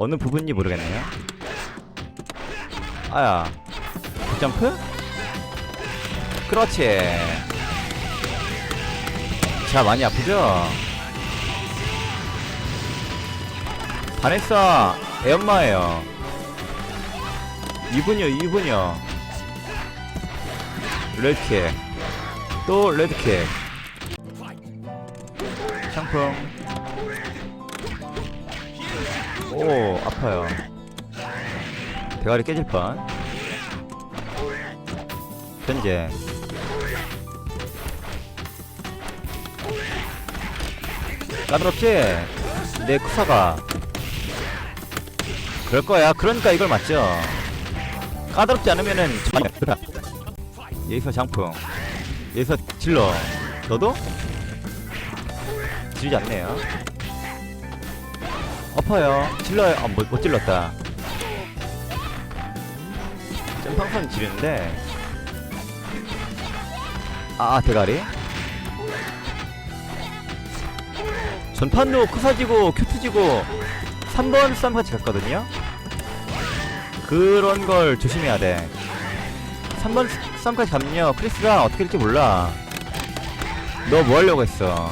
어느 부분인지 모르겠네요. 아야, 점프? 그렇지. 자, 많이 아프죠? 바네사, 애엄마예요. 이분이요, 이분이요. 레드킥. 또 레드킥. 상품. 오, 아파요. 대가리 깨질 뻔. 현재. 까다롭지? 내 쿠사가. 그럴 거야. 그러니까 이걸 맞죠. 까다롭지 않으면은 여기서 장풍 여기서 질러 너도? 지르지 않네요 엎어요. 질러요. 아, 못, 못 질렀다. 점팡선 지르는데. 아, 아 대가리? 전판도 크사지고 큐트지고 3번 쌈같이 갔거든요? 그런 걸 조심해야 돼. 3번 쌈까지 가면요. 크리스가 어떻게 될지 몰라. 너 뭐 하려고 했어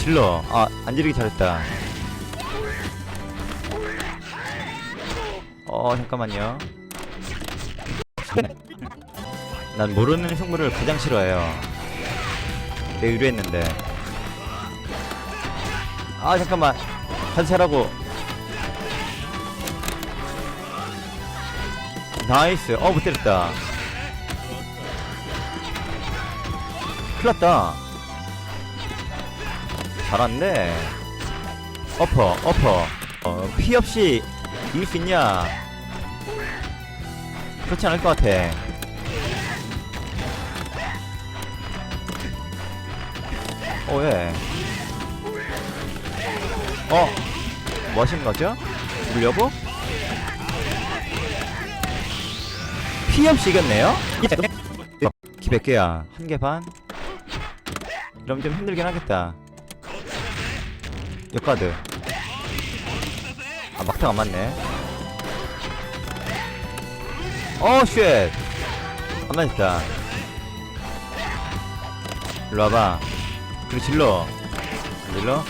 질러. 아 안 지르기 잘했다. 어 잠깐만요. 난 모르는 승부를 가장 싫어해요. 내가 유리했는데. 아 잠깐만. 관찰하고. 나이스. 어못 때렸다. 큰일 났다 잘한데 어퍼 어퍼 어, 피 없이 이길 수 있냐 그렇지 않을 것 같아 오예 어? 뭐 하시는 거죠? 물려고? 피 없이 이겼네요? 키몇 개야? 한 개 반? 이러면 좀 힘들긴 하겠다 역가드 아 막상 안 맞네. 어 쉣! 안 맞았다. 일로 와봐. 그리고 질러. 안 질러?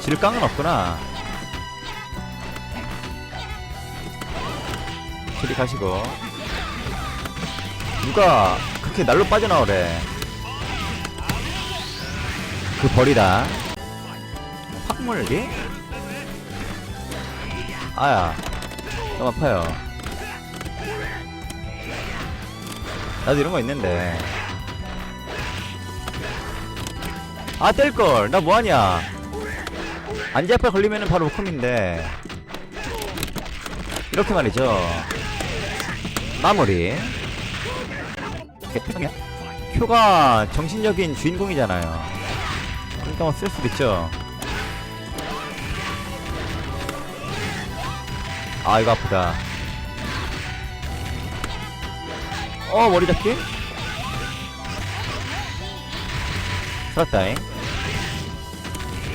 지를 깡은 없구나. 저리 가시고. 누가 그렇게 날로 빠져나오래? 그확 물기? 아야 너무 아파요. 나도 이런 거 있는데. 아 뗄걸. 나 뭐하냐? 안지 앞에 걸리면은 바로 컴인데. 이렇게 말이죠. 마무리. 큐가 정신적인 주인공이잖아요. 그러니까 뭐쓸 수도 있죠 아 이거 아프다 어 머리 잡기 살았다잉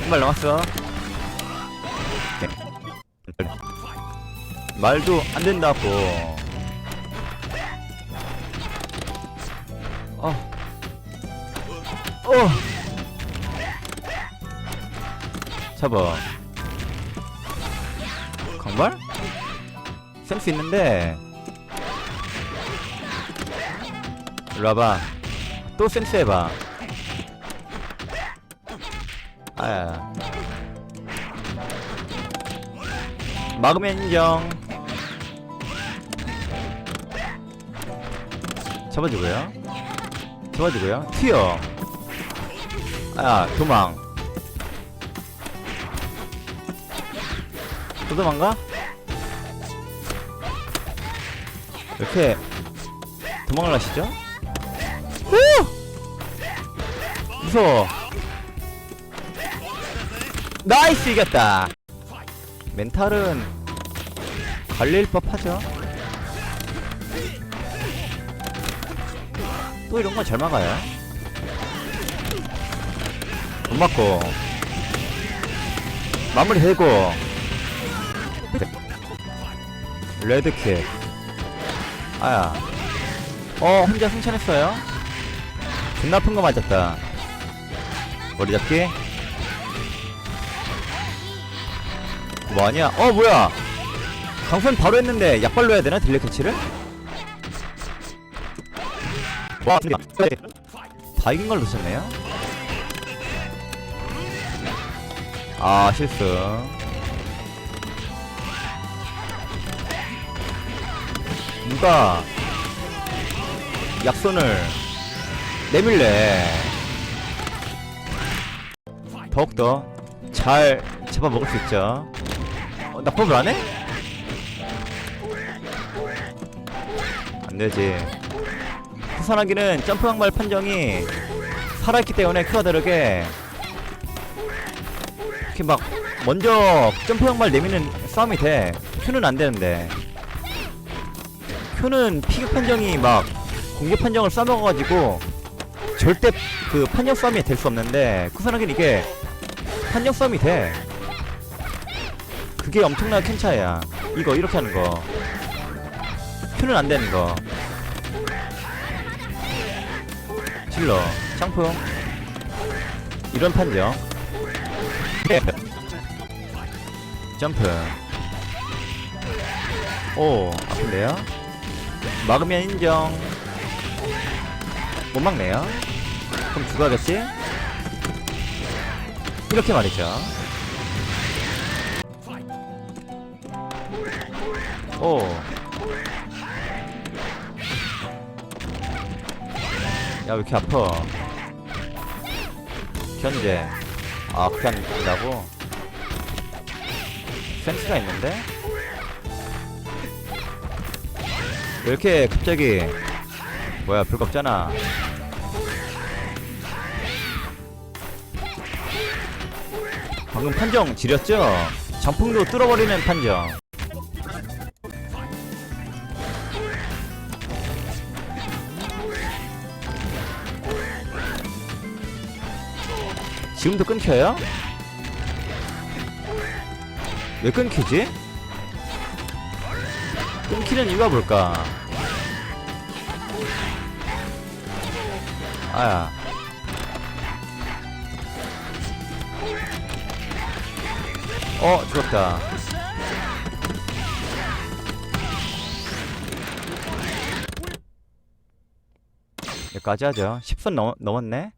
한발 남았어 오케이. 말도 안 된다고 어. 어. 잡아. 강발? 센스 있는데. 일로 와봐. 또 센스 해봐. 아야. 막으면 인정. 잡아주고요. 잡아주고요. 튀어. 아, 도망. 또 도망가? 이렇게 도망을 하시죠? 오! 무서워. 나이스 이겼다. 멘탈은 갈릴 법하죠. 또 이런 건 잘 막아요. 못 맞고. 마무리 되고 레드킥 아야. 어 혼자 승천했어요? 존나 아픈 거 맞았다. 머리 잡기. 뭐하냐? 어 뭐야? 강선 바로 했는데 약발로 해야 되나 딜레 캐치를? 와 다 이긴 걸 놓쳤네요. 아 실수 누가 약손을 내밀래? 더욱더 잘 잡아먹을 수 있죠. 어, 낙법을 안 해? 안되지. 후선하기는 점프 양말 판정이 살아있기 때문에 큐와 다르게 이렇게 막 먼저 점프 양말 내미는 싸움이 돼. 큐는 안 되는데 큐는 피격 판정이 막 공격 판정을 싸먹어가지고 절대 그 판정 싸움이 될 수 없는데 쿠사나기는 이게 판정 싸움이 돼. 그게 엄청나게 큰 차이야. 이거 이렇게 하는 거. 큐는 안 되는 거. 질러. 창풍 이런 판정. 점프. 오 아픈데요 막으면 인정 못 막네요 그럼 죽어야겠지 이렇게 말이죠 오 야, 왜 이렇게 아파? 견제. 아, 그렇게 한다고? 센스가 있는데? 왜 이렇게 갑자기. 뭐야, 별거 없잖아. 방금 판정 지렸죠? 장풍도 뚫어버리는 판정. 지금도 끊겨요? 왜 끊기지? 끊기는 이유가 뭘까? 아야. 어, 죽었다. 여기까지 하죠. 10분 넘, 넘었네?